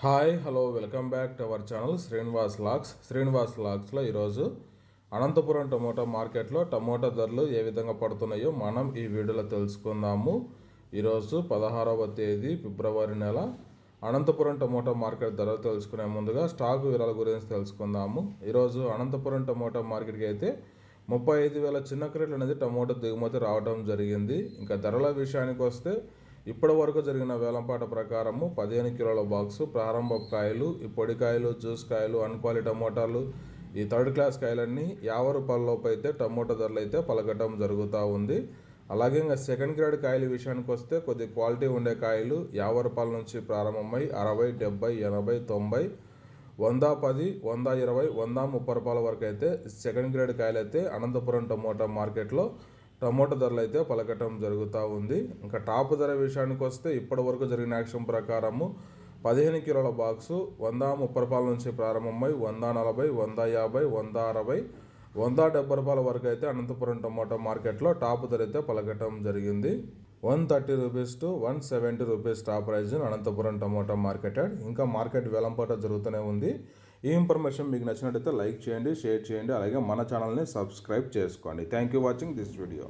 Hi hello welcome back to our channel Srinivas lakhs. Srinivas లాక్స్లో ఈరోజు Anantapuram tomato మార్కెట్లో టమోటా ధరలు ఏ విధంగా పడుతున్నాయో మనం ఈ వీడియోలో తెలుసుకుందాము. ఈరోజు పదహారవ తేదీ ఫిబ్రవరి నెల. అనంతపురం టమోటా మార్కెట్ ధరలు తెలుసుకునే ముందుగా స్టాక్ వివరాల గురించి తెలుసుకుందాము. ఈరోజు అనంతపురం టమోటా మార్కెట్కి అయితే ముప్పై ఐదు వేల చిన్న క్రేట్లు అనేది టమోటా దిగుమతి రావడం జరిగింది. ఇంకా ధరల విషయానికి వస్తే ఇప్పటి వరకు జరిగిన వేలంపాట ప్రకారము పదిహేను కిలోల బాక్సు ప్రారంభ కాయలు ఈ పొడికాయలు జ్యూస్ కాయలు అన్క్వాలి టమోటాలు ఈ థర్డ్ క్లాస్ కాయలన్నీ యాభై రూపాయలలోపు అయితే టమోటా ధరలు అయితే పలకటం జరుగుతూ ఉంది. అలాగే ఇంకా సెకండ్ గ్రేడ్ కాయల విషయానికి వస్తే కొద్ది క్వాలిటీ ఉండే కాయలు యాభై రూపాయల నుంచి ప్రారంభమై అరవై డెబ్బై ఎనభై తొంభై వంద పది వంద ఇరవై వంద ముప్పై రూపాయల వరకు అయితే సెకండ్ గ్రేడ్ కాయలు అయితే అనంతపురం టమోటా మార్కెట్లో టమోటా ధరలు అయితే పలకటం జరుగుతూ ఉంది. ఇంకా టాప్ ధర విషయానికి వస్తే ఇప్పటి వరకు జరిగిన యాక్షన్ ప్రకారము పదిహేను కిలోల బాక్సు వంద ముప్పై రూపాయల నుంచి ప్రారంభమై వంద నలభై వంద యాభై వంద అరవై వంద డెబ్బై రూపాయల వరకు అయితే అనంతపురం టమోటా మార్కెట్లో టాప్ ధర అయితే పలకటం జరిగింది. One thirty rupees to one seventy rupees top prize Anantapuram tomato marketed. ఇంకా మార్కెట్ వెలంపాట జరుగుతూనే ఉంది. ఈ ఇన్ఫర్మేషన్ మీకు నచ్చినట్టయితే లైక్ చేయండి షేర్ చేయండి అలాగే మన ఛానల్ని సబ్స్క్రైబ్ చేసుకోండి. Thank you watching this video